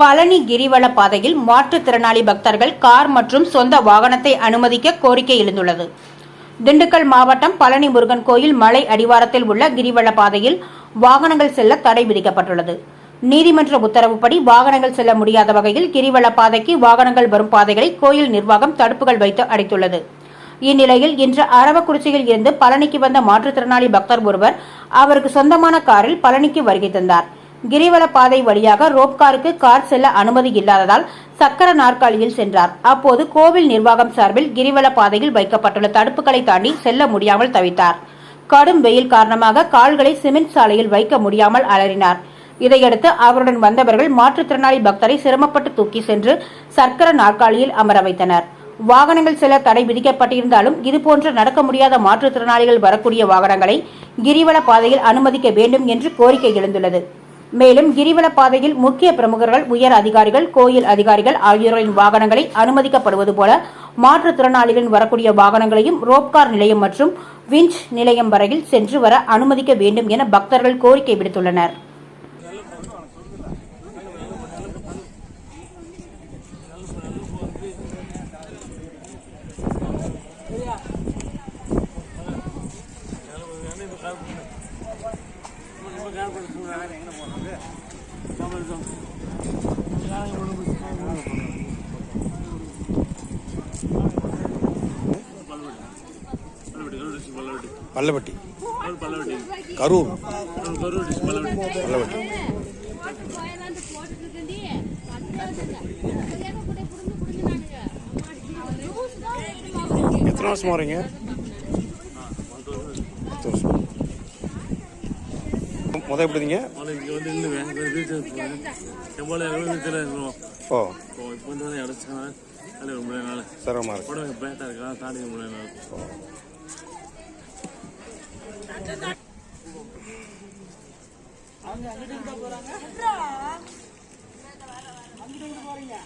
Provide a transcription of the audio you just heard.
பழனி கிரிவல பாதையில் மாற்றுத்திறனாளி பக்தர்கள் கார் மற்றும் சொந்த வாகனத்தை அனுமதிக்க கோரிக்கை எழுந்துள்ளது. திண்டுக்கல் மாவட்டம் பழனி முருகன் கோயில் மலை அடிவாரத்தில் உள்ள கிரிவல பாதையில் வாகனங்கள் செல்ல தடை விதிக்கப்பட்டுள்ளது. நீதிமன்ற உத்தரவுப்படி வாகனங்கள் செல்ல முடியாத வகையில் கிரிவல பாதைக்கு வாகனங்கள் வரும் பாதைகளை கோயில் நிர்வாகம் தடுப்புகள் வைத்து அடைத்துள்ளது. இந்நிலையில் இன்று அரவக்குறிச்சியில் இருந்து பழனிக்கு வந்த மாற்றுத்திறனாளி பக்தர் ஒருவர் அவருக்கு சொந்தமான காரில் பழனிக்கு வருகை தந்தார். கிரிவல பாதை வழியாக ரோப்காருக்கு கார் செல்ல அனுமதி இல்லாததால் சக்கர நாற்காலியில் சென்றார். அப்போது கோவில் நிர்வாகம் சார்பில் கிரிவல பாதையில் வைக்கப்பட்டுள்ள தடுப்புகளை தாண்டி செல்ல முடியாமல் தவித்தார். கடும் வெயில் காரணமாக கால்களை சிமெண்ட் சாலையில் வைக்க முடியாமல் அலறினார். இதையடுத்து அவருடன் வந்தவர்கள் மாற்றுத்திறனாளி பக்தரை சிரமப்பட்டு தூக்கி சென்று சர்க்கர நாற்காலியில் அமர வைத்தனர். வாகனங்கள் செல்ல தடை விதிக்கப்பட்டிருந்தாலும் இதுபோன்ற நடக்க முடியாத மாற்றுத்திறனாளிகள் வரக்கூடிய வாகனங்களை கிரிவல பாதையில் அனுமதிக்க வேண்டும் என்று கோரிக்கை எழுந்துள்ளது. மேலும் கிரிவல பாதையில் முக்கிய பிரமுகர்கள் உயர் அதிகாரிகள் கோயில் அதிகாரிகள் ஆகியோரின் வாகனங்களை அனுமதிக்கப்படுவது போல மாற்றுத்திறனாளிகளின் வரக்கூடிய வாகனங்களையும் ரோப்கார் நிலையம் மற்றும் விஞ்ச் நிலையம் வரையில் சென்று வர அனுமதிக்க வேண்டும் என பக்தர்கள் கோரிக்கை விடுத்துள்ளனர். பல்லவட்டி. கரூர். பல்லவட்டி. எத்தனை வருஷமா வரீங்க பத்து வருஷம். அது ரொம்ப நாள். சிரமமா இருக்கு. போறீங்க